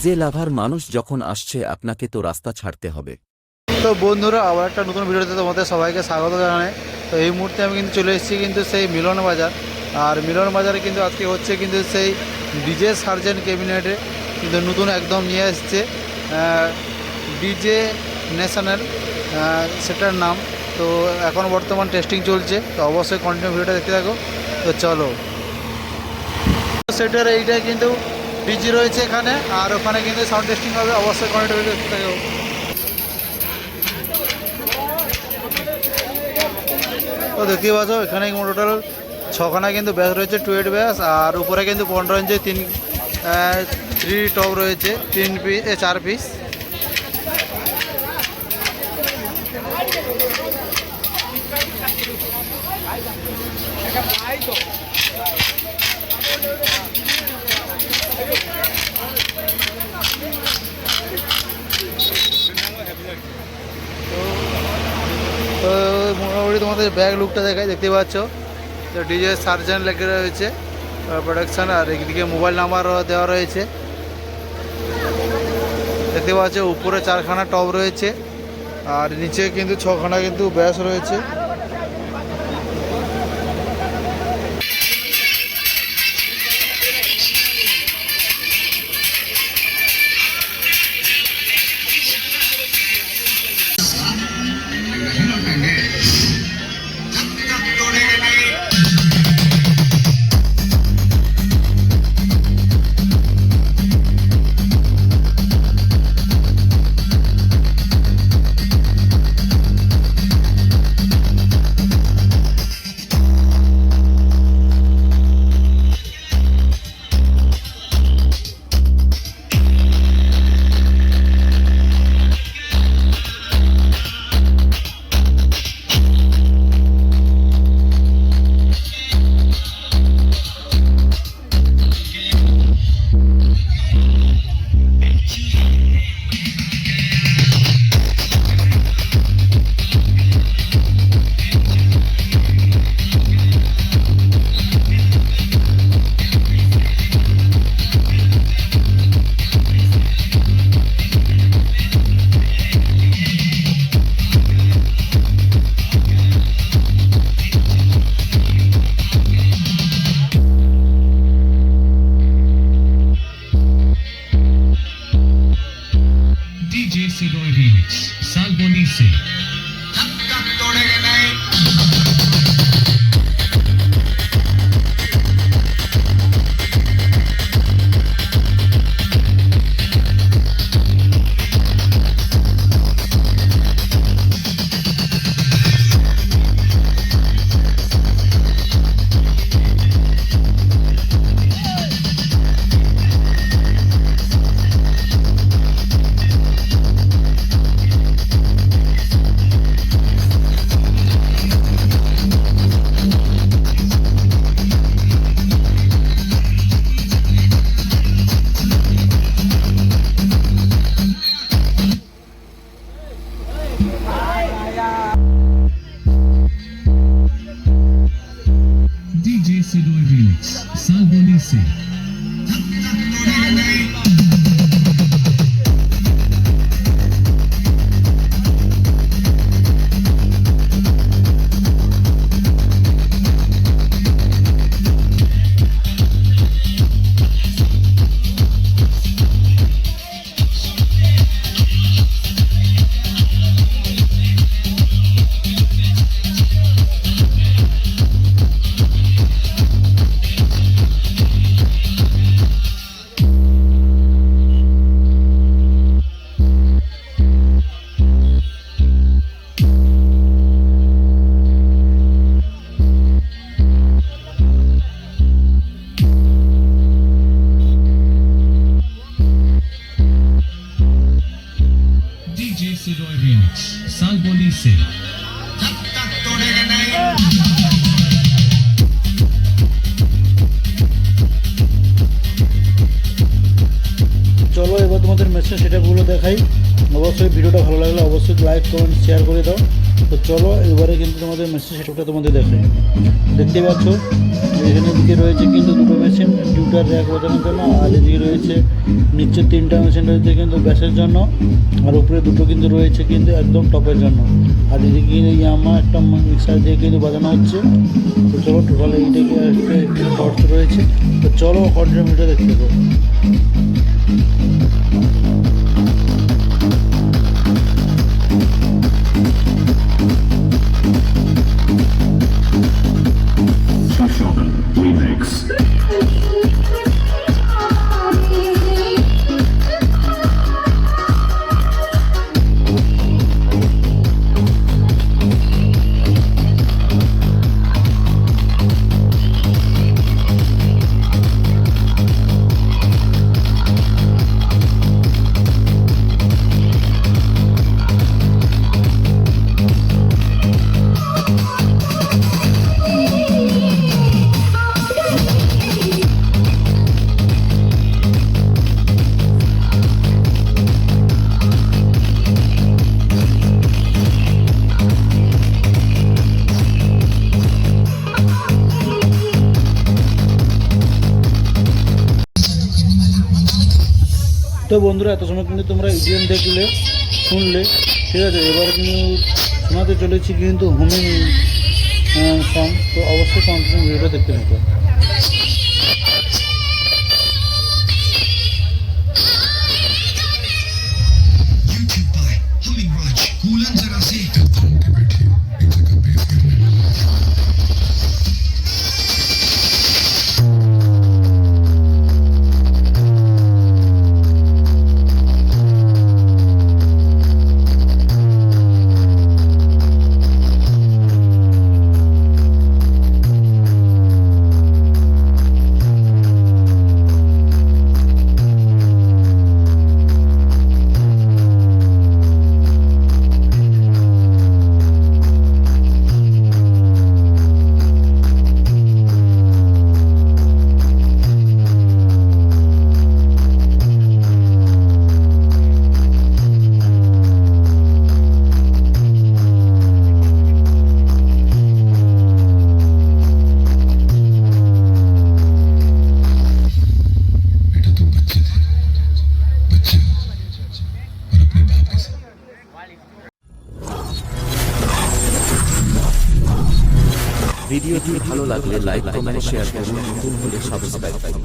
DJ লাভার মানুষ যখন আসছে, আপনাকে তো রাস্তা ছাড়তে হবে। তো বন্ধুরা, আবার একটা নতুন ভিডিওতে তোমাদের সবাইকে স্বাগত জানাই। তো এই মুহূর্তে আমি কিন্তু চলে এসেছি কিন্তু সেই মিলন বাজার। আর মিলন বাজারে কিন্তু আজকে হচ্ছে কিন্তু সেই ডিজে সার্জেন ক্যাবিনেটে কিন্তু নতুন একদম নিয়ে এসছে ডিজে ন্যাশনাল সেটার নাম। তো এখন বর্তমান টেস্টিং চলছে, তো অবশ্যই কন্টিনিউ ভিডিওটা দেখতে থাকো। তো চলো। সেটার এইটাই কিন্তু ডিজি রয়েছে এখানে, আর ওখানে কিন্তু সাউন্ড টেস্টিং হবে, অবশ্যই কন্টিনিউ ভিডিও দেখতে থাকো তো দেখতেই পাচ্ছ এখানে টোটাল ছখানা কিন্তু ব্যাস রয়েছে টুয়েট ব্যাস আর উপরে কিন্তু পনেরো ইঞ্চি তিন থ্রি টপ রয়েছে, তিন পিস চার পিস তো, মোটামুটি তোমাদের ব্যাগ লুকটা দেখায় দেখতে পাচ্ছ। তো ডিজে সার্জন লেগে রয়েছে প্রোডাকশান আর একদিকে মোবাইল নাম্বার দেওয়া রয়েছে। দেখতে পাচ্ছ, উপরে চারখানা টপ রয়েছে, আর নিচে কিন্তু ছখানা কিন্তু ব্যাস রয়েছে। আসছি চলো, এবার তোমাদের মেসেজ সেটাগুলো দেখাই। অবশ্যই ভিডিওটা ভালো লাগলে অবশ্যই লাইক কমেন্ট শেয়ার করে দাও। তো চলো, এবারে কিন্তু তোমাদের মেশিন সেটআপটা তোমাদের দেখে দেখতে পাচ্ছ, এখানে দিকে রয়েছে কিন্তু দুটো মেশিন দুটার র্যাক বাজানোর জন্য, আর এদিকে রয়েছে, নিচে তিনটা মেশিন রয়েছে কিন্তু গ্যাসের জন্য, আর উপরে দুটো কিন্তু রয়েছে কিন্তু একদম টপের জন্য। আর এদিকে কিন্তু ইয়ামা একটা মিক্সার দিয়ে কিন্তু বাজানো হচ্ছে। তো চলো টোটাল এইটাকে একটা শর্টস রয়েছে। তো চলো কন্টিনিউ মিটার দেখতে পাবো তো বন্ধুরা, এত সময় কিন্তু তোমরা ইডিএম দেখলে, শুনলে, ঠিক আছে? এবার কিন্তু শোনাতে চলেছি কিন্তু হোমিং সং তো অবশ্যই কন্টিনিউ ভিডিওটা দেখতে থাকো ভিডিওটি ভালো লাগলে লাইক কমেন্ট শেয়ার করুন। নতুন হলে সাবস্ক্রাইব করুন।